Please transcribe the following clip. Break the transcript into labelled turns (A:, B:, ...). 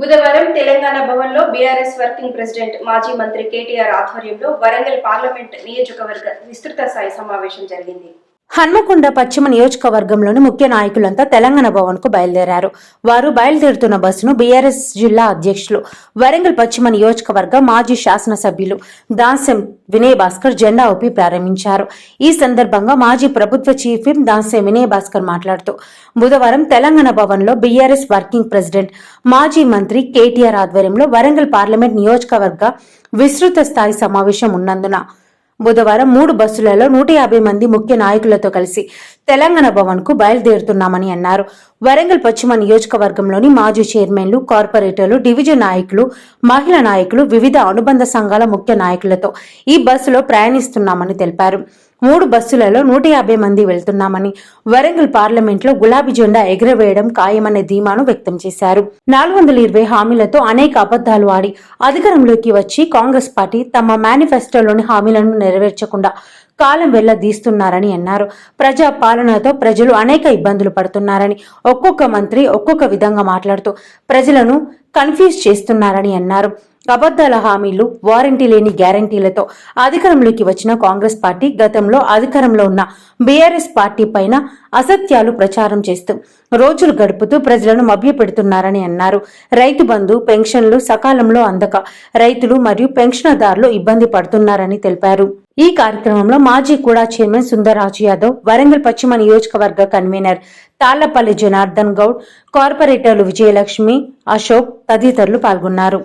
A: బుధవారం తెలంగాణ భవన్లో BRS working president మాజీ మంత్రి కేటీఆర్ ఆధ్వర్యంలో వరంగల్ పార్లమెంట్ నియోజకవర్గ విస్తృత స్థాయి సమావేశం జరిగింది.
B: హన్మకొండ పశ్చిమ నియోజకవర్గంలోని ముఖ్య నాయకులంతా తెలంగాణ భవన్కు బయలుదేరారు. వారు బయలుదేరుతున్న బస్సును బీఆర్ఎస్ జిల్లా అధ్యక్షులు వరంగల్ పశ్చిమ నియోజకవర్గ మాజీ శాసనసభ్యులు దాసెం వినయ్ భాస్కర్ జెండా ఊపి ప్రారంభించారు. ఈ సందర్భంగా మాజీ ప్రభుత్వ చీఫ్ విప్ దాసెం వినయ్ భాస్కర్ మాట్లాడుతూ బుధవారం తెలంగాణ భవన్లో బీఆర్ఎస్ వర్కింగ్ ప్రెసిడెంట్ మాజీ మంత్రి కేటీఆర్ ఆధ్వర్యంలో వరంగల్ పార్లమెంట్ నియోజకవర్గ విస్తృత స్థాయి సమావేశం ఉన్నందున బుధవారం మూడు బస్సులలో నూట యాభై మంది ముఖ్య నాయకులతో కలిసి తెలంగాణ భవన్కు బయలుదేరుతున్నామని అన్నారు. వరంగల్ పశ్చిమ నియోజకవర్గంలోని మాజీ చైర్మన్లు కార్పొరేటర్లు డివిజన్ నాయకులు మహిళా నాయకులు వివిధ అనుబంధ సంఘాల ముఖ్య నాయకులతో ఈ బస్సులో ప్రయాణిస్తున్నామని తెలిపారు. మూడు బస్సులలో నూట యాభై మంది వెళ్తున్నామని వరంగల్ పార్లమెంట్లో గులాబీ జెండా ఎగురవేయడం ఖాయమనే ధీమాను వ్యక్తం చేశారు. నాలుగు వందల ఇరవై హామీలతో అనేక అబద్దాలు ఆడి అధికారంలోకి వచ్చి కాంగ్రెస్ పార్టీ తమ మేనిఫెస్టోలోని హామీలను నెరవేర్చకుండా కాలం వెళ్ళదీస్తున్నారని అన్నారు. ప్రజా పాలనతో ప్రజలు అనేక ఇబ్బందులు పడుతున్నారని ఒక్కొక్క మంత్రి ఒక్కొక్క విధంగా మాట్లాడుతూ ప్రజలను కన్ఫ్యూజ్ చేస్తున్నారని అన్నారు. అబద్దాల హామీలు వారంటీ లేని గ్యారంటీలతో అధికారంలోకి వచ్చిన కాంగ్రెస్ పార్టీ గతంలో అధికారంలో ఉన్న బీఆర్ఎస్ పార్టీ పైన అసత్యాలు ప్రచారం చేస్తూ రోజులు గడుపుతూ ప్రజలను మభ్యపెడుతున్నారని అన్నారు. రైతు బంధు పెన్షన్లు సకాలంలో అందక రైతులు మరియు పెన్షనదారులు ఇబ్బంది పడుతున్నారని తెలిపారు. ఈ కార్యక్రమంలో మాజీ కూడా చైర్మన్ సుందరరాజు యాదవ్ వరంగల్ పశ్చిమ నియోజకవర్గ కన్వీనర్ తాళ్ళపల్లి జనార్దన్ గౌడ్ కార్పొరేటర్లు విజయలక్ష్మి అశోక్ తదితరులు పాల్గొన్నారు.